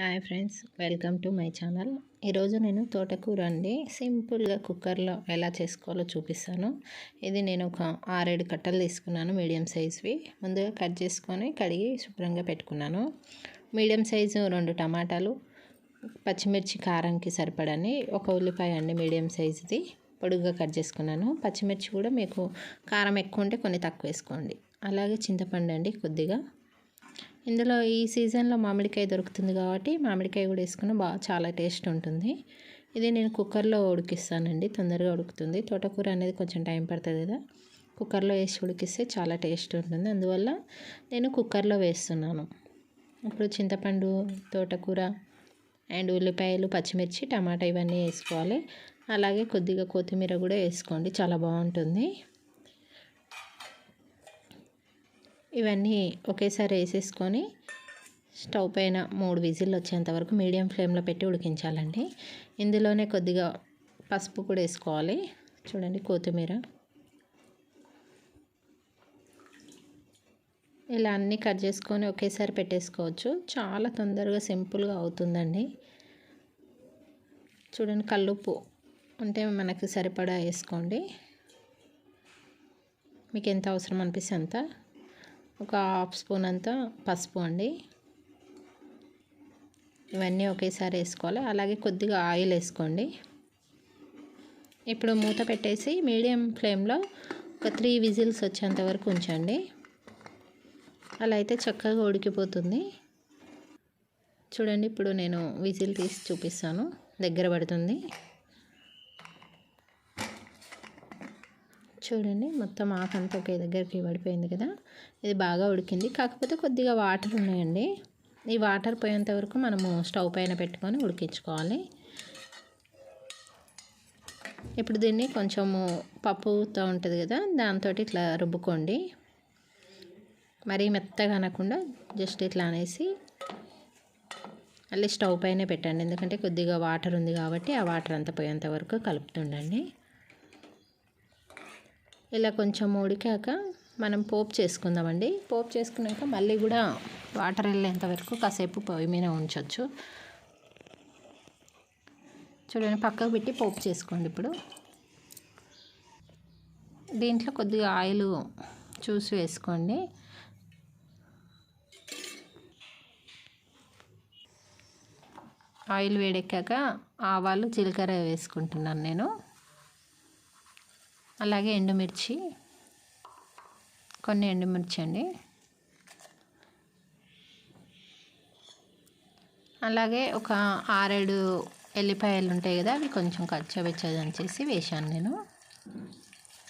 Hi friends welcome to my channel. ఈరోజు నేను తోటకూర అండి సింపుల్గా కుక్కర్లో ఎలా చేసుకోవాలో చూపిస్తాను. ఇది నేను ఒక ఆరేడు కట్టలు తీసుకున్నాను మీడియం సైజ్వి. ముందుగా కట్ చేసుకొని కడిగి శుభ్రంగా పెట్టుకున్నాను. మీడియం సైజు రెండు టమాటాలు పచ్చిమిర్చి కారంకి సరిపడని ఒక ఉల్లిపాయ అండి మీడియం సైజుది. పొడుగ్గా కట్ చేసుకున్నాను. పచ్చిమిర్చి కూడా మీకు కారం ఎక్కువ ఉంటే కొన్ని తక్కువ వేసుకోండి. అలాగే చింతపండు అండి కొద్దిగా. ఇందులో ఈ సీజన్లో మామిడికాయ దొరుకుతుంది కాబట్టి మామిడికాయ కూడా వేసుకుని బాగా చాలా టేస్ట్ ఉంటుంది. ఇది నేను కుక్కర్లో ఉడికిస్తానండి తొందరగా ఉడుకుతుంది. తోటకూర అనేది కొంచెం టైం పడుతుంది కదా కుక్కర్లో వేసి ఉడికిస్తే చాలా టేస్ట్ ఉంటుంది. అందువల్ల నేను కుక్కర్లో వేస్తున్నాను. ఇప్పుడు చింతపండు తోటకూర అండ్ ఉల్లిపాయలు పచ్చిమిర్చి టమాటా ఇవన్నీ వేసుకోవాలి. అలాగే కొద్దిగా కొత్తిమీర కూడా వేసుకోండి చాలా బాగుంటుంది. ఇవన్నీ ఒకేసారి వేసేసుకొని స్టవ్ పైన మూడు విజిల్లు వచ్చేంత వరకు మీడియం ఫ్లేమ్లో పెట్టి ఉడికించాలండి. ఇందులోనే కొద్దిగా పసుపు కూడా వేసుకోవాలి. చూడండి కొత్తిమీర. ఇలా అన్నీ కట్ చేసుకొని ఒకేసారి పెట్టేసుకోవచ్చు. చాలా తొందరగా సింపుల్గా అవుతుందండి. చూడండి కల్లుప్పు అంటే మనకి సరిపడా వేసుకోండి. మీకు ఎంత అవసరం అనిపిస్తే అంత. ఒక హాఫ్ స్పూన్ అంతా పసుపు అండి. ఇవన్నీ ఒకేసారి వేసుకోవాలి. అలాగే కొద్దిగా ఆయిల్ వేసుకోండి. ఇప్పుడు మూత పెట్టేసి మీడియం ఫ్లేమ్లో ఒక త్రీ విజిల్స్ వచ్చేంత వరకు ఉంచండి. అలా అయితే చక్కగా ఉడికిపోతుంది. చూడండి ఇప్పుడు నేను విజిల్ తీసి చూపిస్తాను. దగ్గర పడుతుంది. చూడండి మొత్తం ఆకంతా ఒకే దగ్గరికి పడిపోయింది కదా. ఇది బాగా ఉడికింది. కాకపోతే కొద్దిగా వాటర్ ఉన్నాయండి. ఈ వాటర్ పోయేంత వరకు మనము స్టవ్ పైన పెట్టుకొని ఉడికించుకోవాలి. ఇప్పుడు దీన్ని కొంచెము పప్పుతో ఉంటుంది కదా దాంతో ఇట్లా రుబ్బుకోండి. మరీ మెత్తగా అనకుండా జస్ట్ ఇట్లా అనేసి మళ్ళీ స్టవ్ పైనే పెట్టండి. ఎందుకంటే కొద్దిగా వాటర్ ఉంది కాబట్టి ఆ వాటర్ అంతా పోయేంత వరకు కలుపుతుండండి. ఇలా కొంచెం ఉడికాక మనం పోపు చేసుకుందామండి. పోపు చేసుకున్నాక మళ్ళీ కూడా వాటర్ వెళ్ళేంత వరకు కాసేపు పొయ్యి మీద ఉంచవచ్చు చూడండి పక్కకు పెట్టి పోపు చేసుకోండి ఇప్పుడు. దీంట్లో కొద్దిగా ఆయిల్ చూసి వేసుకోండి. ఆయిల్ వేడెక్కాక ఆవాలు జీలకర్ర వేసుకుంటున్నాను నేను. అలాగే ఎండుమిర్చి కొన్ని ఎండుమిర్చి అండి. అలాగే ఒక ఆరేడు ఎల్లిపాయలు ఉంటాయి కదా అవి కొంచెం కచ్చబెచ్చదని చేసి వేశాను నేను.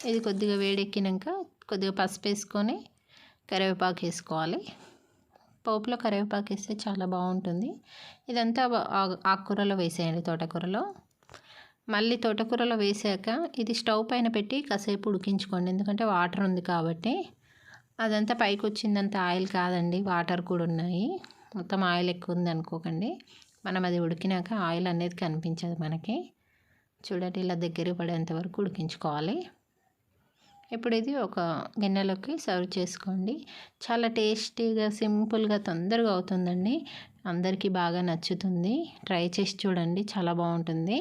ఇది కొద్దిగా వేడెక్కినాక కొద్దిగా పసుపు వేసుకొని కరివేపాకు వేసుకోవాలి. పోపులో కరివేపాకు వేస్తే చాలా బాగుంటుంది. ఇదంతా ఆకుకూరలో వేసేయండి తోటకూరలో. మళ్ళీ తోటకూరలో వేసాక ఇది స్టవ్ పైన పెట్టి కాసేపు ఉడికించుకోండి. ఎందుకంటే వాటర్ ఉంది కాబట్టి. అదంతా పైకి వచ్చిందంత ఆయిల్ కాదండి. వాటర్ కూడా ఉన్నాయి. మొత్తం ఆయిల్ ఎక్కువ ఉంది అనుకోకండి. మనం అది ఉడికినాక ఆయిల్ అనేది కనిపించదు మనకి. చూడండి ఇలా దగ్గర పడేంత వరకు ఉడికించుకోవాలి. ఇప్పుడు ఇది ఒక గిన్నెలోకి సర్వ్ చేసుకోండి. చాలా టేస్టీగా సింపుల్గా తొందరగా అవుతుందండి. అందరికీ బాగా నచ్చుతుంది. ట్రై చేసి చూడండి. చాలా బాగుంటుంది.